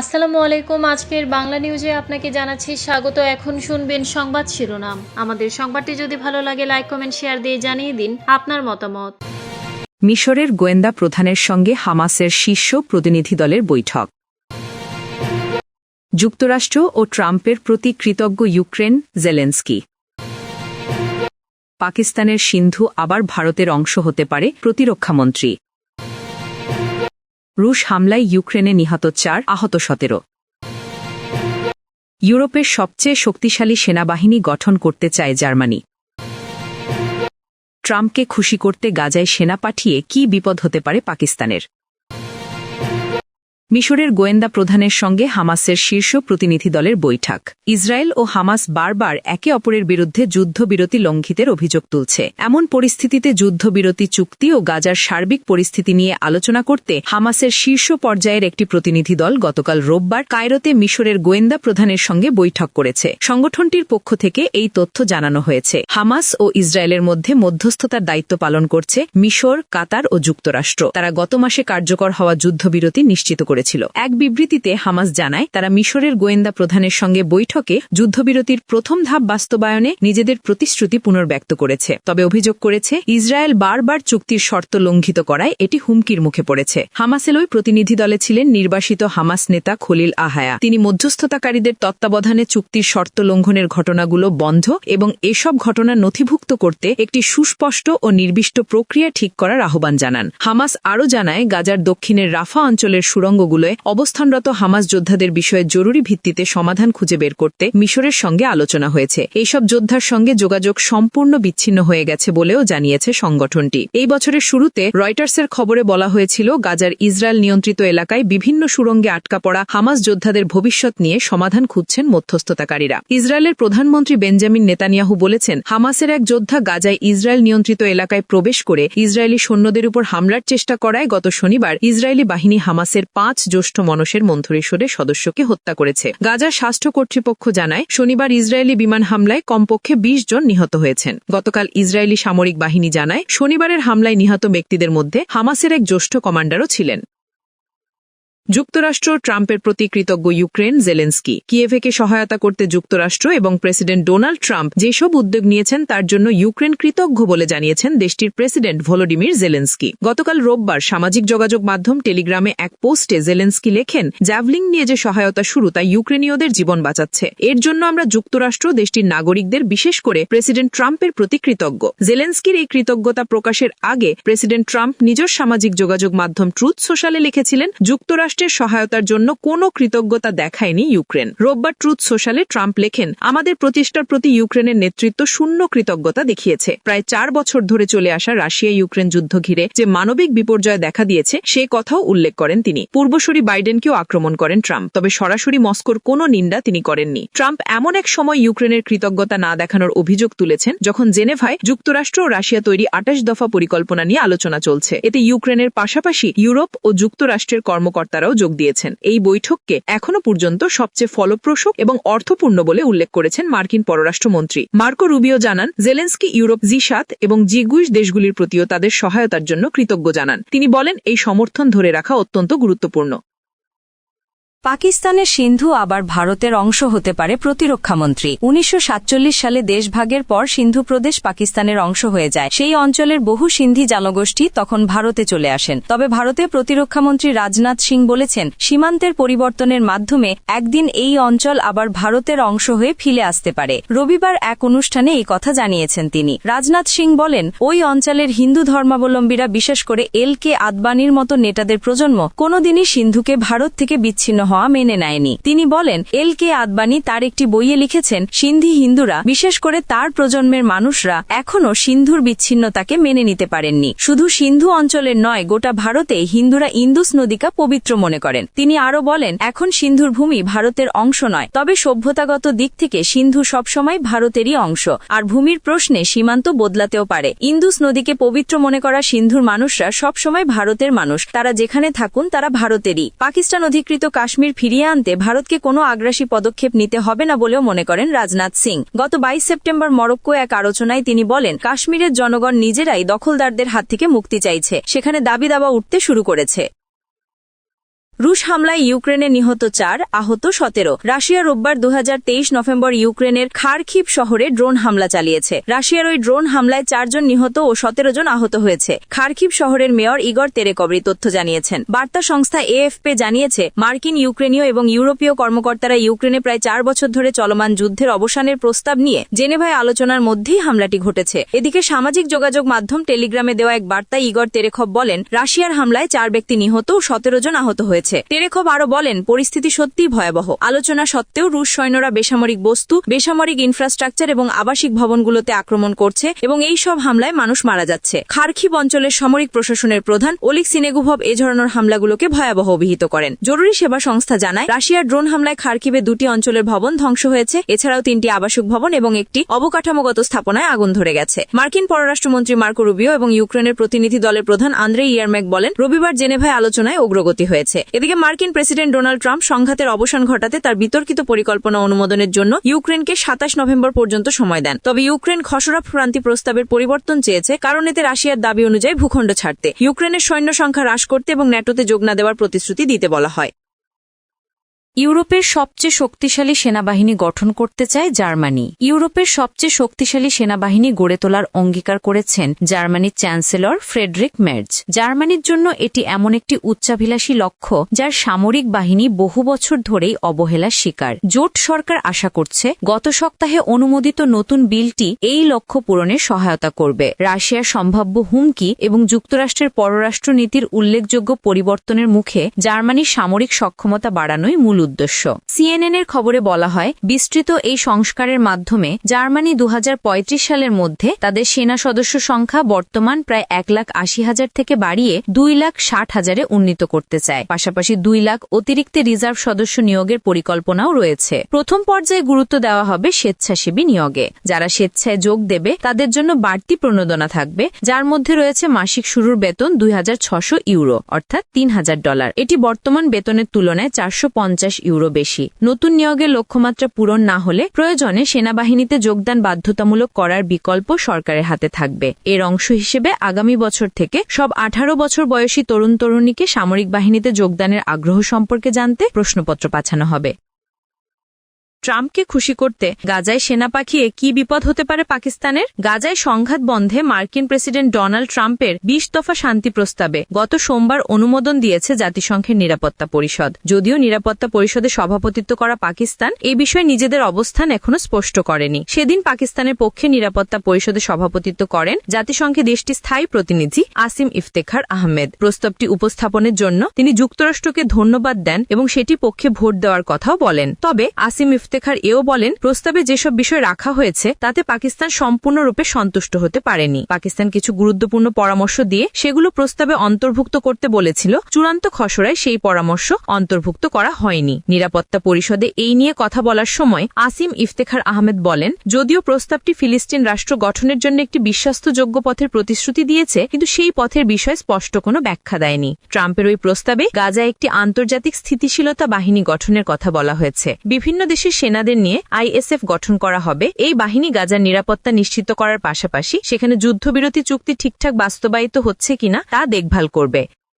আসসালামু আলাইকুম। আজকের বাংলা নিউজে আপনাকে জানাচ্ছি স্বাগত। এখন শুনবেন সংবাদ শিরোনাম। আমাদের সংবাদটি যদি ভালো লাগে লাইক কমেন্ট শেয়ার দিয়ে জানিয়ে দিন আপনার মতামত। মিশরের গোয়েন্দা প্রধানের সঙ্গে হামাসের শীর্ষ প্রতিনিধি দলের বৈঠক। যুক্তরাষ্ট্র ও ট্রাম্পের প্রতি কৃতজ্ঞ ইউক্রেন, জেলেন্সকি। পাকিস্তানের সিন্ধু আবার ভারতের অংশ হতে পারে প্রতিরক্ষামন্ত্রী। রুশ হামলায় ইউক্রেনে নিহত চার আহত সতেরো। ইউরোপের সবচেয়ে শক্তিশালী সেনাবাহিনী গঠন করতে চায় জার্মানি। ট্রাম্পকে খুশি করতে গাজায় সেনা পাঠিয়ে কি বিপদ হতে পারে পাকিস্তানের? মিশরের গোয়েন্দা প্রধানের সঙ্গে হামাসের শীর্ষ প্রতিনিধি দলের বৈঠক। ইসরায়েল ও হামাস বারবার একে অপরের বিরুদ্ধে যুদ্ধবিরতি লঙ্ঘিতের অভিযোগ তুলছে। এমন পরিস্থিতিতে যুদ্ধবিরতি চুক্তি ও গাজার সার্বিক পরিস্থিতি নিয়ে আলোচনা করতে হামাসের শীর্ষ পর্যায়ের একটি প্রতিনিধি দল গতকাল রোববার কায়রোতে মিশরের গোয়েন্দা প্রধানের সঙ্গে বৈঠক করেছে। সংগঠনটির পক্ষ থেকে এই তথ্য জানানো হয়েছে। হামাস ও ইসরায়েলের মধ্যে মধ্যস্থতার দায়িত্ব পালন করছে মিশর, কাতার ও যুক্তরাষ্ট্র। তারা গত মাসে কার্যকর হওয়া যুদ্ধবিরতি নিশ্চিত করেছিল। এক বিবৃতিতে হামাস জানায়, তারা মিশরের গোয়েন্দা প্রধানের সঙ্গে বৈঠকে যুদ্ধবিরতির প্রথম ধাপ বাস্তবায়নে নিজেদের প্রতিশ্রুতি পুনর্ব্যক্ত করেছে। তবে অভিযোগ করেছে, ইসরায়েল বারবার চুক্তির শর্ত লঙ্ঘিত করায় এটি হুমকির মুখে পড়েছে। হামাসের ওই প্রতিনিধি দলে ছিলেন নির্বাসিত হামাস নেতা খলিল আহায়া। তিনি মধ্যস্থতাকারীদের তত্ত্বাবধানে চুক্তির শর্ত লঙ্ঘনের ঘটনাগুলো বন্ধ এবং এসব ঘটনা নথিভুক্ত করতে একটি সুস্পষ্ট ও নির্দিষ্ট প্রক্রিয়া ঠিক করার আহ্বান জানান। হামাস আরও জানায়, গাজার দক্ষিণের রাফা অঞ্চলের সুড়ঙ্গগুলোয় অবস্থানরত হামাস যোদ্ধাদের বিষয়ে জরুরি ভিত্তিতে সমাধান খুঁজে বের করতে মিশরের সঙ্গে আলোচনা হয়েছে। এইসব যোদ্ধার সঙ্গে যোগাযোগ সম্পূর্ণ বিচ্ছিন্ন হয়ে গেছে বলেও জানিয়েছে সংগঠনটি। এই বছরের শুরুতে রয়টার্সের খবরে বলা হয়েছিল, গাজার ইসরায়েল নিয়ন্ত্রিত এলাকায় বিভিন্ন সুড়ঙ্গে আটকা পড়া হামাস যোদ্ধাদের ভবিষ্যৎ নিয়ে সমাধান খুঁজছেন মধ্যস্থতাকারীরা। ইসরায়েলের প্রধানমন্ত্রী বেঞ্জামিন নেতানিয়াহু বলেছেন, হামাসের এক যোদ্ধা গাজায় ইসরায়েল নিয়ন্ত্রিত এলাকায় প্রবেশ করে ইসরায়েলি সৈন্যদের উপর হামলার চেষ্টা করায় গত শনিবার ইসরায়েলি বাহিনী হামাসের পাঁচ জ্যেষ্ঠ মনসের মন্থরেশ্বরে সদস্যকে হত্যা করেছে। গাজার স্বাস্থ্য কর্তৃপক্ষ জানায়, শনিবার ইসরায়েলি বিমান হামলায় কমপক্ষে ২০ জন নিহত হয়েছেন। গতকাল ইসরায়েলি সামরিক বাহিনী জানায়, শনিবারের হামলায় নিহত ব্যক্তিদের মধ্যে হামাসের এক জ্যেষ্ঠ কমান্ডারও ছিলেন। যুক্তরাষ্ট্র ট্রাম্পের প্রতি কৃতজ্ঞ ইউক্রেন জেলেন্সকি। কিয়েভেকে সহায়তা করতে যুক্তরাষ্ট্র এবং প্রেসিডেন্ট ডোনাল্ড ট্রাম্প যেসব উদ্যোগ নিয়েছেন তার জন্য ইউক্রেন কৃতজ্ঞ বলে জানিয়েছেন দেশটির প্রেসিডেন্ট ভলোডিমির জেলেন্সকি। গতকাল রোববার সামাজিক যোগাযোগ মাধ্যম টেলিগ্রামে এক পোস্টে জেলেন্সকি লেখেন, জ্যাভলিং নিয়ে যে সহায়তা শুরু তা ইউক্রেনীয়দের জীবন বাঁচাচ্ছে। এর জন্য আমরা যুক্তরাষ্ট্র, দেশটির নাগরিকদের বিশেষ করে প্রেসিডেন্ট ট্রাম্পের প্রতি কৃতজ্ঞ। জেলেন্সকির এই কৃতজ্ঞতা প্রকাশের আগে প্রেসিডেন্ট ট্রাম্প নিজের সামাজিক যোগাযোগ মাধ্যম ট্রুথ সোশ্যালে লিখেছিলেন, যুক্তরাষ্ট্র রাষ্ট্রের সহায়তার জন্য কোনো কৃতজ্ঞতা দেখায়নি ইউক্রেন। রোববার ট্রুথ সোশ্যালে ট্রাম্প লেখেন, আমাদের প্রচেষ্টার প্রতি ইউক্রেনের নেতৃত্ব শূন্য কৃতজ্ঞতা দেখিয়েছে। প্রায় চার বছর ধরে চলে আসা রাশিয়া ইউক্রেন যুদ্ধ ঘিরে যে মানবিক বিপর্যয় দেখা দিয়েছে, সে কথাও উল্লেখ করেন তিনি। পূর্বসরী বাইডেনকেও আক্রমণ করেন ট্রাম্প, তবে সরাসরি মস্কোর কোনো নিন্দা তিনি করেননি। ট্রাম্প এমন এক সময় ইউক্রেনের কৃতজ্ঞতা না দেখানোর অভিযোগ তুলেছেন, যখন জেনেভায় যুক্তরাষ্ট্র ও রাশিয়া তৈরি আটাশ দফা পরিকল্পনা নিয়ে আলোচনা চলছে। এতে ইউক্রেনের পাশাপাশি ইউরোপ ও যুক্তরাষ্ট্রের কর্মকর্তারাও যোগ দিয়েছেন। এই বৈঠককে এখনও পর্যন্ত সবচেয়ে ফলপ্রসূ এবং অর্থপূর্ণ বলে উল্লেখ করেছেন মার্কিন পররাষ্ট্রমন্ত্রী। মার্কো রুবিও জানান, জেলেন্সকি ইউরোপ জি সাত এবং জি গুইশ দেশগুলির প্রতিও তাদের সহায়তার জন্য কৃতজ্ঞ জানান। তিনি বলেন, এই সমর্থন ধরে রাখা অত্যন্ত গুরুত্বপূর্ণ। পাকিস্তানের সিন্ধু আবার ভারতের অংশ হতে পারে প্রতিরক্ষামন্ত্রী। উনিশশো সাতচল্লিশ সালে দেশভাগের পর সিন্ধু প্রদেশ পাকিস্তানের অংশ হয়ে যায়। সেই অঞ্চলের বহু সিন্ধি জনগোষ্ঠী তখন ভারতে চলে আসেন। তবে ভারতে প্রতিরক্ষামন্ত্রী রাজনাথ সিং বলেছেন, সীমান্তের পরিবর্তনের মাধ্যমে একদিন এই অঞ্চল আবার ভারতের অংশ হয়ে ফিরে আসতে পারে। রবিবার এক অনুষ্ঠানে এই কথা জানিয়েছেন তিনি। রাজনাথ সিং বলেন, ওই অঞ্চলের হিন্দু ধর্মাবলম্বীরা বিশেষ করে এল কে আদবানির মতো নেতাদের প্রজন্ম কোনোদিনই সিন্ধুকে ভারত থেকে বিচ্ছিন্ন হওয়া মেনে নেয়নি। তিনি বলেন, এল কে আদবানি তার একটি বইয়ে লিখেছেন, সিন্ধি হিন্দুরা, বিশেষ করে তার প্রজন্মের মানুষরা, এখনও সিন্ধুর বিচ্ছিন্নতাকে মেনে নিতে পারেননি। শুধু সিন্ধু অঞ্চলের নয়, গোটা ভারতে হিন্দুরা ইন্দুস নদীকা পবিত্র মনে করেন। তিনি আরও বলেন, এখন সিন্ধুর ভূমি ভারতের অংশ নয়, তবে সভ্যতাগত দিক থেকে সিন্ধু সবসময় ভারতেরই অংশ, আর ভূমির প্রশ্নে সীমান্ত বদলাতেও পারে। ইন্দুস নদীকে পবিত্র মনে করা সিন্ধুর মানুষরা সবসময় ভারতের মানুষ, তারা যেখানে থাকুন তারা ভারতেরই। পাকিস্তান অধিকৃত কাশ্মীর ফিরিয়ে আনতে ভারতকে কোনো আগ্রাসী পদক্ষেপ নিতে হবে না বলেও মনে করেন রাজনাথ সিং। গত বাইশ সেপ্টেম্বর মরক্কো এক আলোচনায় তিনি বলেন, কাশ্মীরের জনগণ নিজেরাই দখলদারদের হাত থেকে মুক্তি চাইছে। সেখানে দাবি দাবা উঠতে শুরু করেছে। রুশ হামলায় ইউক্রেনে নিহত চার, আহত সতেরো। রাশিয়া রোববার দু হাজার তেইশ নভেম্বর ইউক্রেনের খারখিপ শহরে ড্রোন হামলা চালিয়েছে। রাশিয়ার ওই ড্রোন হামলায় চারজন নিহত ও সতেরো জন আহত হয়েছে। খারখিপ শহরের মেয়র ইগর তেরেকবরি তথ্য জানিয়েছেন। বার্তা সংস্থা এএফপি জানিয়েছে, মার্কিন ইউক্রেনীয় এবং ইউরোপীয় কর্মকর্তারা ইউক্রেনে প্রায় চার বছর ধরে চলমান যুদ্ধের অবসানের প্রস্তাব নিয়ে জেনেভায় আলোচনার মধ্যেই হামলাটি ঘটেছে। এদিকে সামাজিক যোগাযোগ মাধ্যম টেলিগ্রামে দেওয়া এক বার্তায় ইগর তেরেখব বলেন, রাশিয়ার হামলায় চার ব্যক্তি নিহত ও সতেরো জন আহত হয়েছে। তেরেখব আরও বলেন, পরিস্থিতি সত্যিই ভয়াবহ। আলোচনা সত্ত্বেও রুশ সৈন্যরা বেসামরিক বস্তু, বেসামরিক ইনফ্রাস্ট্রাকচার এবং আবাসিক ভবনগুলোতে আক্রমণ করছে এবং এই সব হামলায় মানুষ মারা যাচ্ছে। খারখিব অঞ্চলের সামরিক প্রশাসনের প্রধান ওলিক সিনেগুভব এ ধরনের হামলাগুলোকে ভয়াবহ অভিহিত করেন। জরুরি সেবা সংস্থা জানায়, রাশিয়ার ড্রোন হামলায় খারকিবে দুটি অঞ্চলের ভবন ধ্বংস হয়েছে। এছাড়াও তিনটি আবাসিক ভবন এবং একটি অবকাঠামোগত স্থাপনায় আগুন ধরে গেছে। মার্কিন পররাষ্ট্রমন্ত্রী মার্কো রুবিও এবং ইউক্রেনের প্রতিনিধি দলের প্রধান আন্দ্রে ইয়ারম্যাক বলেন, রবিবার জেনেভায় আলোচনায় অগ্রগতি হয়েছে। এদিকে মার্কিন প্রেসিডেন্ট ডোনাল্ড ট্রাম্প সংঘাতের অবসান ঘটাতে তার বিতর্কিত পরিকল্পনা অনুমোদনের জন্য ইউক্রেনকে সাতাশ নভেম্বর পর্যন্ত সময় দেন। তবে ইউক্রেন খসড়া প্রান্তি প্রস্তাবের পরিবর্তন চেয়েছে, কারণ এতে রাশিয়ার দাবি অনুযায়ী ভূখণ্ড ছাড়তে। ইউক্রেনের সৈন্য সংখ্যা হ্রাস করতে এবং ন্যাটোতে যোগ না দেওয়ার প্রতিশ্রুতি দিতে বলা হয়। ইউরোপের সবচেয়ে শক্তিশালী সেনাবাহিনী গঠন করতে চায় জার্মানি। ইউরোপের সবচেয়ে শক্তিশালী সেনাবাহিনী গড়ে তোলার অঙ্গীকার করেছেন জার্মানির চ্যান্সেলর ফ্রেডরিক মের্জ। জার্মানির জন্য এটি এমন একটি উচ্চাভিলাষী লক্ষ্য যার সামরিক বাহিনী বহু বছর ধরেই অবহেলার শিকার। জোট সরকার আশা করছে গত সপ্তাহে অনুমোদিত নতুন বিলটি এই লক্ষ্য পূরণে সহায়তা করবে। রাশিয়ার সম্ভাব্য হুমকি এবং যুক্তরাষ্ট্রের পররাষ্ট্র নীতির উল্লেখযোগ্য পরিবর্তনের মুখে জার্মানির সামরিক সক্ষমতা বাড়ানোই মূল উদ্দেশ্য। সিএনএন এর খবরে বলা হয়, বিস্তৃত এই সংস্কারের মাধ্যমে জার্মানি দু হাজার পঁয়ত্রিশ সালের মধ্যে তাদের সেনা সদস্য সংখ্যা বর্তমান প্রায় এক লাখ আশি হাজার থেকে বাড়িয়ে দুই লাখ ষাট হাজারে উন্নীত করতে চায়। পাশাপাশি দুই লাখ অতিরিক্ত রিজার্ভ সদস্য নিয়োগের পরিকল্পনাও রয়েছে। প্রথম পর্যায়ে গুরুত্ব দেওয়া হবে স্বেচ্ছাসেবী নিয়োগে। যারা স্বেচ্ছায় যোগ দেবে, তাদের জন্য বাড়তি প্রণোদনা থাকবে, যার মধ্যে রয়েছে মাসিক শুরুর বেতন দুই ইউরো, অর্থাৎ তিন হাজার ডলার। এটি বর্তমান বেতনের তুলনায় চারশো পঞ্চাশ ইউরো বেশি। নতুন নিয়োগের লক্ষ্যমাত্রা পূরণ না হলে প্রয়োজনে সেনাবাহিনীতে যোগদান বাধ্যতামূলক করার বিকল্প সরকারের হাতে থাকবে। এর অংশ হিসেবে আগামী বছর থেকে সব আঠারো বছর বয়সী তরুণ তরুণীকে সামরিক বাহিনীতে যোগদানের আগ্রহ সম্পর্কে জানতে প্রশ্নপত্র পাঠানো হবে। ট্রাম্পকে খুশি করতে গাজায় সেনা পাঠিয়ে কি বিপদ হতে পারে পাকিস্তানের? গাজায় সংঘাত বন্ধে মার্কিন প্রেসিডেন্ট ডোনাল্ড ট্রাম্পের বিশ দফা শান্তি প্রস্তাবে গত সোমবার অনুমোদন দিয়েছে জাতিসংঘের নিরাপত্তা পরিষদ। যদিও নিরাপত্তা পরিষদে সভাপতিত্ব করা পাকিস্তান এই বিষয়ে নিজেদের অবস্থান এখনও স্পষ্ট করেনি। সেদিন পাকিস্তানের পক্ষে নিরাপত্তা পরিষদে সভাপতিত্ব করেন জাতিসংঘে দেশটির স্থায়ী প্রতিনিধি আসিম ইফতেখার আহমেদ। প্রস্তাবটি উপস্থাপনের জন্য তিনি যুক্তরাষ্ট্রকে ধন্যবাদ দেন এবং সেটি পক্ষে ভোট দেওয়ার কথাও বলেন। তবে আসিম ইফতেখার এও বলেন, প্রস্তাবে যেসব বিষয় রাখা হয়েছে, তাতে পাকিস্তান সম্পূর্ণরূপে সন্তুষ্ট হতে পারেনি। পাকিস্তান কিছু গুরুত্বপূর্ণ পরামর্শ দিয়ে সেগুলো প্রস্তাবে অন্তর্ভুক্ত করতে বলেছিল, চূড়ান্ত খসড়ায় সেই পরামর্শ অন্তর্ভুক্ত করা হয়নি। নিরাপত্তা পরিষদে এই নিয়ে কথা বলার সময় আসিম ইফতেখার আহমেদ বলেন, যদিও প্রস্তাবটি ফিলিস্তিন রাষ্ট্র গঠনের জন্য একটি বিশ্বাস্তযোগ্য পথের প্রতিশ্রুতি দিয়েছে, কিন্তু সেই পথের বিষয়ে স্পষ্ট কোনো ব্যাখ্যা দেয়নি। ট্রাম্পের ওই প্রস্তাবে গাজায় একটি আন্তর্জাতিক স্থিতিশীলতা বাহিনী গঠনের কথা বলা হয়েছে। বিভিন্ন দেশের সেনাদের নিয়ে আইএসএফ গঠন করা হবে। এই বাহিনী গাজার নিরাপত্তা নিশ্চিত করার পাশাপাশি সেখানে যুদ্ধবিরতি চুক্তি ঠিকঠাক বাস্তবায়িত হচ্ছে কিনা তা দেখভাল করবে।